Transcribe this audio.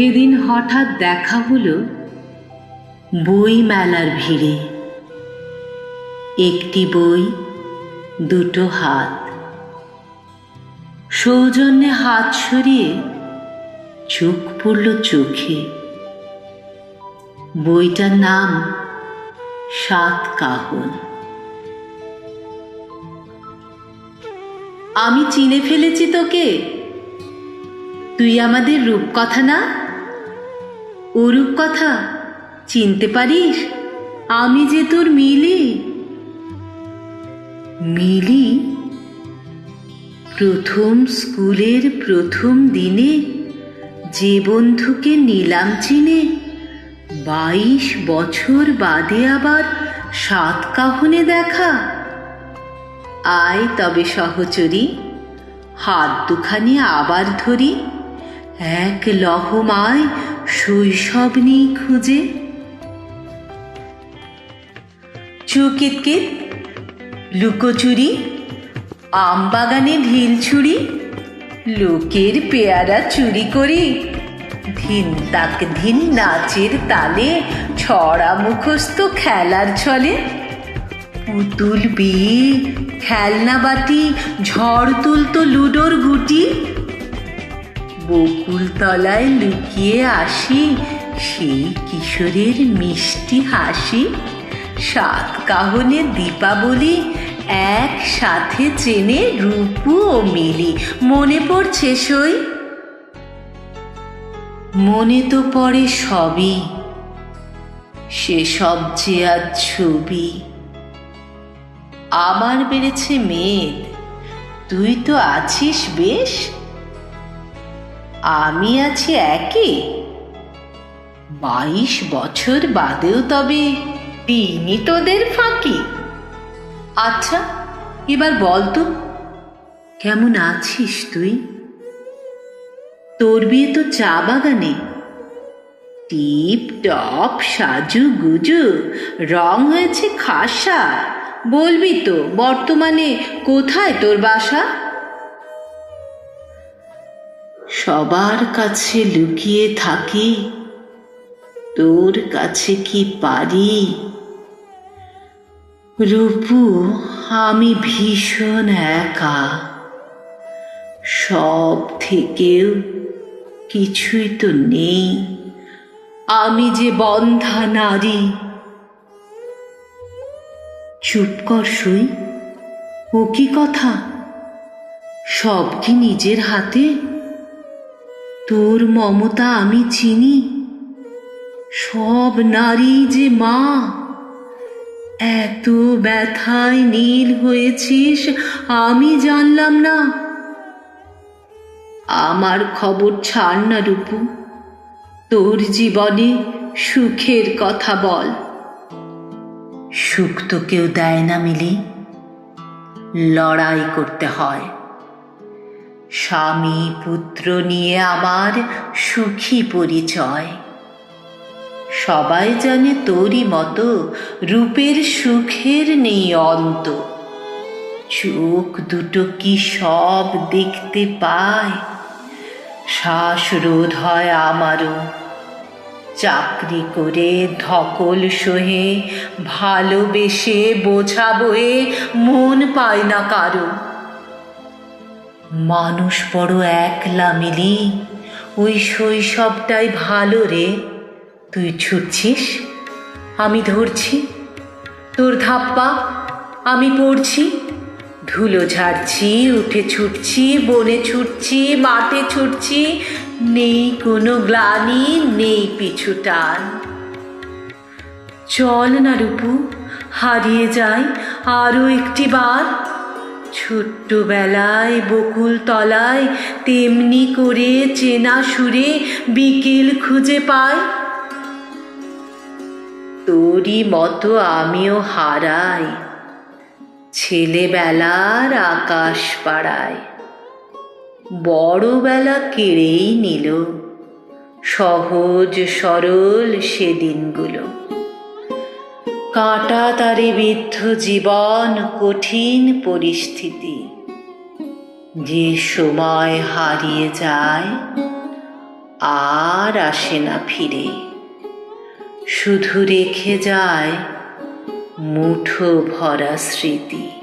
সেদিন হঠাৎ দেখা হলো বই মেলার ভিড়ে। একটি বই, দুটো হাত। সৌজন্যে হাত সরিয়ে চোখ পড়ল চোখে। বইটার নাম সাত কাহন। আমি চিনে ফেলেছি তোকে। তুই আমাদের রূপকথা না? ও রূপকথা চিনতে পারিস? আমি যে তোর মিলি। মিলি, প্রথম স্কুলের প্রথম দিনে যে বন্ধুকে নিলাম চিনে, বাইশ বছর বাদে আবার সাত কাহনে দেখা। আয় তবে সহচরী, হাত দুখানি আবার ধরি, এক লহমায় শৈশব নেই খুঁজে। চুকিতকিত লুকোচুরি, আমবাগানে ঢিল ছুরি লোকের পেয়ারা চুরি করি, ধিন তাক ধিন নাচের তালে, ছড়া মুখস্থ খেলার ছলে। পুতুল বিয়ে, খেলনা বাটি, ঝড় তুলতো লুডোর গুটি বকুল তলায় লুকিয়ে আসি, সেই কিশোরের মিষ্টি হাসি। সাত কাহনে দীপাবলি একসাথে চেনে রূপু ও মিলি। মনে পড়ছে সই? মনে তো পড়ে সবই। সেসব যে আজ ছবি। আমার বেড়েছে মেদ। তুই তো আছিস বেশ। আমি আছি একই। বাইশ বছর বাদেও তবে দিনই তোদের ফাঁকি। আচ্ছা এবার বল তো, কেমন আছিস তুই? তোর বিয়ে তো চা বাগানে। টিপ টপ সাজু গুজু, রং হয়েছে খাসা। বলবি তো, বর্তমানে কোথায় তোর বাসা? সবার কাছে লুকিয়ে থাকি, তোর কাছে কি পারি? রূপু, আমি ভীষণ একা। সব থেকেও কিছুই তো নেই। আমি যে বন্ধা নারী। চুপ কর সই, ও কি কথা? সব কি নিজের হাতে? তোর মমতা আমি চিনি। সব নারী যে মা। এত ব্যথায় নীল হয়েছিস, আমি জানলাম না। আমার খবর ছাড় না রূপু। তোর জীবনে সুখের কথা বল। সুখ তো কেউ দেয় না মিলি। লড়াই করতে হয়। স্বামী পুত্র নিয়ে আমার সুখী পরিচয়। সবাই জানে তোরই মতো রূপের সুখের নেই অন্ত। চোখ দুটো কি সব দেখতে পায়? শ্বাসরোধ হয় আমারও। চাকরি করে ধকল সহে ভালোবেসে বোঝা বয়ে মন পায় না কারও। মানুষ বড় একলা মিলি, ওই শৈশবটাই ভালো রে। তুই ছুটছিস, আমি ধরছি। তোর ধাপ্পা, আমি পড়ছি। ধুলো ঝাড়ছি, উঠে ছুটছি, বনে ছুটছি, মাঠে ছুটছি। নেই কোনো গ্লানি, নেই পিছু টান। চল না রূপু, হারিয়ে যাই আরও একটি বার। ছোট্টবেলায় বকুল তলায় তেমনি করে চেনা সুরে বিকেল খুঁজে পাই। তোরই মতো আমিও হারাই, ছেলেবেলার আকাশ পাড়ায়। বড়বেলা কেড়েই নিল, সহজ সরল সেদিনগুলো। কাঁটা তারে বিদ্ধ জীবন কঠিন পরিস্থিতি। যে সময় হারিয়ে যায়, আর আসে না ফিরে। শুধু রেখে যায় মুঠো ভরা স্মৃতি।